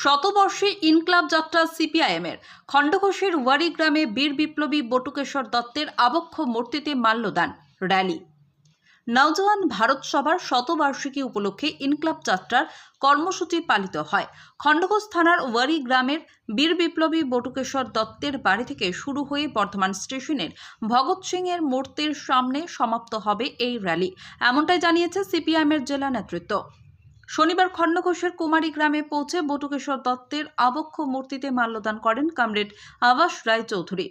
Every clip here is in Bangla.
শতবর্ষে ইনক্লাব যাত্রা সিপিআইএমের। খণ্ডঘোষের ওয়ারি গ্রামে বীর বিপ্লবী বটুকেশ্বর দত্তের আবক্ষ মূর্তিতে মাল্যদান র্যালি। নওজওয়ান ভারত সভার শতবার্ষিকী উপলক্ষে ইনক্লাব যাত্রার কর্মসূচি পালিত হয়। খণ্ডঘোষ থানার ওয়ারি গ্রামের বীর বিপ্লবী বটুকেশ্বর দত্তের বাড়ি থেকে শুরু হয়ে বর্ধমান স্টেশনের ভগৎ সিং এর মূর্তির সামনে সমাপ্ত হবে এই র্যালি। এমনটাই জানিয়েছে সিপিআইএমের জেলা নেতৃত্ব। শনিবার খণ্ডঘোষের কুমারী গ্রামে পৌঁছে বটুকেশ্বর দত্তের আবক্ষ মূর্তিতে মাল্যদান করেন কমরেড আবাস রায় চৌধুরী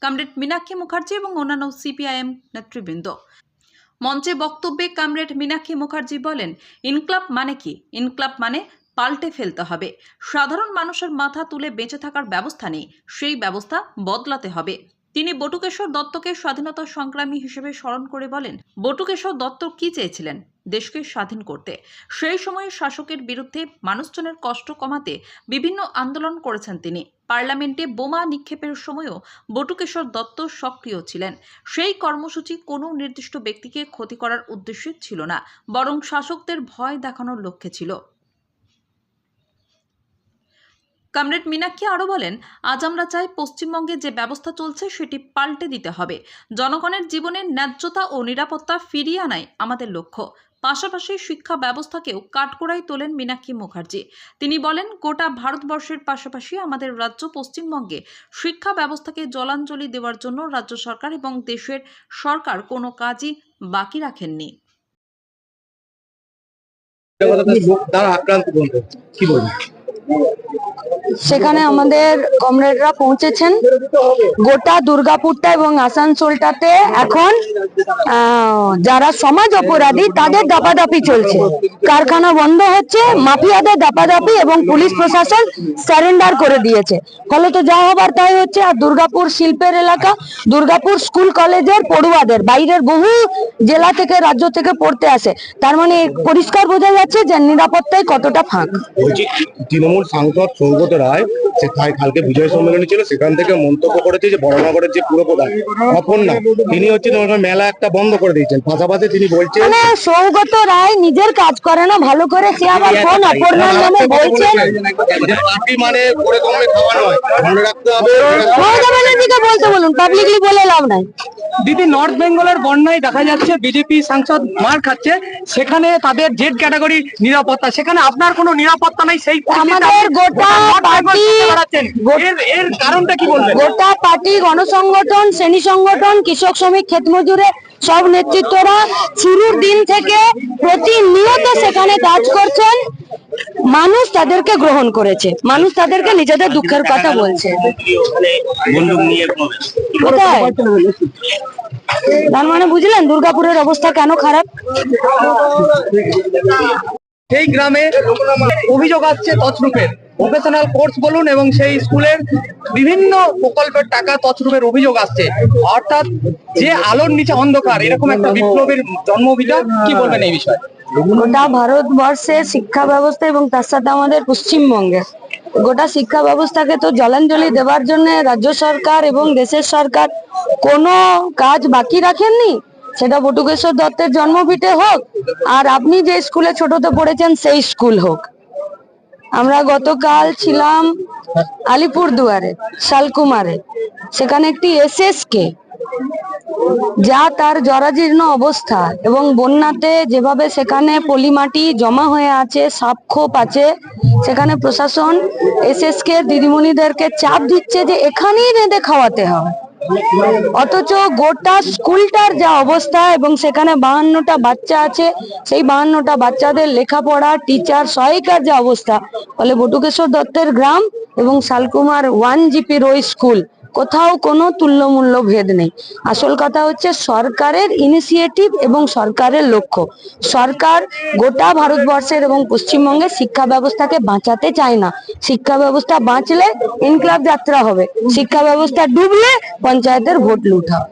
কমরেড মীনাক্ষী মুখার্জি এবং অন্যান্য সিপিআইএম নেতৃবৃন্দ। মঞ্চে বক্তব্যে কমরেড মীনাক্ষী মুখার্জি বলেন, ইনক্লাব মানে কি? ইনক্লাব মানে পাল্টে ফেলতে হবে। সাধারণ মানুষের মাথা তুলে বেঁচে থাকার ব্যবস্থা নেই। সেই ব্যবস্থা বদলাতে হবে। তিনি বটুকেশ্বর দত্তকে স্বাধীনতা সংগ্রামী হিসেবে স্মরণ করে বলেন, বটুকেশ্বর দত্ত কি চেয়েছিলেন? দেশকে স্বাধীন করতে। সেই সময়ে শাসকের বিরুদ্ধে মানুষজনের কষ্ট কমাতে বিভিন্ন আন্দোলন করেছেন তিনি। পার্লামেন্টে বোমা নিক্ষেপের সময়ও বটুকেশ্বর দত্ত সক্রিয় ছিলেন। সেই কর্মসূচি কোনো নির্দিষ্ট ব্যক্তিকে ক্ষতি করার উদ্দেশ্যে ছিল না, বরং শাসকদের ভয় দেখানোর লক্ষ্যে ছিল। কমরেড মীনাক্ষী আরও বলেন, আজ আমরা চাই পশ্চিমবঙ্গে যে ব্যবস্থা চলছে সেটি পাল্টে দিতে হবে। জনগণের জীবনের ন্যায্যতা ও নিরাপত্তা ফিরিয়ে আনাই আমাদের লক্ষ্য। পাশাপাশি শিক্ষা ব্যবস্থাকেও কাঠগড়ায় তোলেন মীনাক্ষী মুখার্জি। তিনি বলেন গোটা ভারতবর্ষের পাশাপাশি আমাদের রাজ্য পশ্চিমবঙ্গে শিক্ষা ব্যবস্থাকে জলাঞ্জলি দেওয়ার জন্য রাজ্য সরকার এবং দেশের সরকার কোনো কাজই বাকি রাখেননি। সেখানে আমাদের কমরেডরা পৌঁছেছেন। গোটা দুর্গাপুরটা এবং আসানসোলটাতে এখন যারা সমাজ অপরাধী, তাদের দাপাদাপি চলছে। কারখানা বন্ধ হচ্ছে, মাফিয়াদের দাপাদাপি এবং পুলিশ প্রশাসন সারেন্ডার করে দিয়েছে। ফলে তো যা হবার তাই হচ্ছে, আর দুর্গাপুর শিল্পের এলাকা, দুর্গাপুর স্কুল কলেজের পড়ুয়াদের, বাইরের বহু জেলা থেকে, রাজ্য থেকে পড়তে আসে। তার মানে পরিষ্কার বোঝা যাচ্ছে যে নিরাপত্তায় কতটা ফাঁক। তৃণমূল সাংসদ সৌগত রায়, সে কাল- কালকে বিজয় সম্মেলনী ছিল, সেখান থেকে মন্তব্য করেছে যে বড়নগরের যে পুরপ্রধান অপর্ণা, তিনি হচ্ছে তোমার মেলা একটা বন্ধ করে দিয়েছেন। পাশাপাশি তিনি বলছেন মানে সৌগত রায় নিজের কাজ করে না ভালো করে সে আবার কোন অপর্ণার নামে বলছেন। পার্টি মানে করে কমে খাওয়া নয়। মনে রাখতে হবে। বলতে বলুন পাবলিকলি বলে লাভ নাই। দিদি নর্থ বেঙ্গলের বন্যায় দেখা যাচ্ছে বিজেপি সাংসদ মার খাচ্ছে সেখানে তাদের জেড ক্যাটাগরি নিরাপত্তা। সেখানে আপনার কোনো নিরাপত্তা নাই সেই আমাদের গোটা পার্টি এর এর কারণটা কি বলবেন? গোটা পার্টি গণসংগঠন শ্রেণি সংগঠন কৃষক শ্রমিক ক্ষেত মজুরে সব নেতৃত্বরা শুরুর দিন থেকে প্রতিনিয়ত সেখানে কাজ করছেন। মানুষ তাদেরকে গ্রহণ করেছে। মানুষ তাদেরকে নিজেদের দুঃখের কথা বলছে। কোথায়? তার মানে বুঝলেন দুর্গাপুরের অবস্থা কেন খারাপ? সেই গ্রামে অভিযোগ আসছে তছরূপের। প্রফেশনাল কোর্স বলুন এবং সেই স্কুলের বিভিন্ন প্রকল্পের টাকা তছরূপের অভিযোগ আসছে। অর্থাৎ যে আলোর নিচে অন্ধকার, এরকম একটা বিপ্লবের জন্মভিটা কি বলবেন এই বিষয়ে? গোটা ভারতবর্ষে শিক্ষা ব্যবস্থা এবং তার সাথে আমাদের পশ্চিমবঙ্গে। গোটা শিক্ষা ব্যবস্থাকে তো জলাঞ্জলি দেওয়ার জন্য রাজ্য সরকার এবং দেশের সরকার কোনো কাজ বাকি রাখেননি? সেটা বটুকেশ্বর দত্তের জন্মভিটে হোক, আর আপনি যে স্কুলে ছোটতে পড়েছেন সেই স্কুল হোক। আমরা গতকাল ছিলাম আলিপুর দুয়ারে শালকুমারে। সেখানে একটি এসএস কে যা তার জরাজীর্ণ অবস্থা এবং বন্যাতে যেভাবে সেখানে পলিমাটি জমা হয়ে আছে সাপখোপ আছে, সেখানে প্রশাসন এসএসকে দিদিমণিদেরকে চাপ দিচ্ছে যে এখানেই বেঁধে খাওয়াতে হবে। অথচ গোটা স্কুলটার যা অবস্থা এবং সেখানে বাহান্নটা বাচ্চা আছে, সেই বাহান্নটা বাচ্চাদের লেখাপড়া টিচার সহায়িকার যা অবস্থা, ফলে বটুকেশ্বর দত্তের গ্রাম এবং শালকুমার ওয়ান জিপির ওই স্কুল। কোথাও কোনো তুল্যমূল্য ভেদ নেই। আসল কথা হচ্ছে সরকারের ইনিশিয়েটিভ এবং সরকারের লক্ষ্য। সরকার গোটা ভারতবর্ষের এবং পশ্চিমবঙ্গের শিক্ষা ব্যবস্থাকে বাঁচাতে চায় না। শিক্ষা ব্যবস্থা বাঁচলে ইনকলাব যাত্রা হবে। শিক্ষা ব্যবস্থা ডুবলে পঞ্চায়েতের ভোট লুট হবে।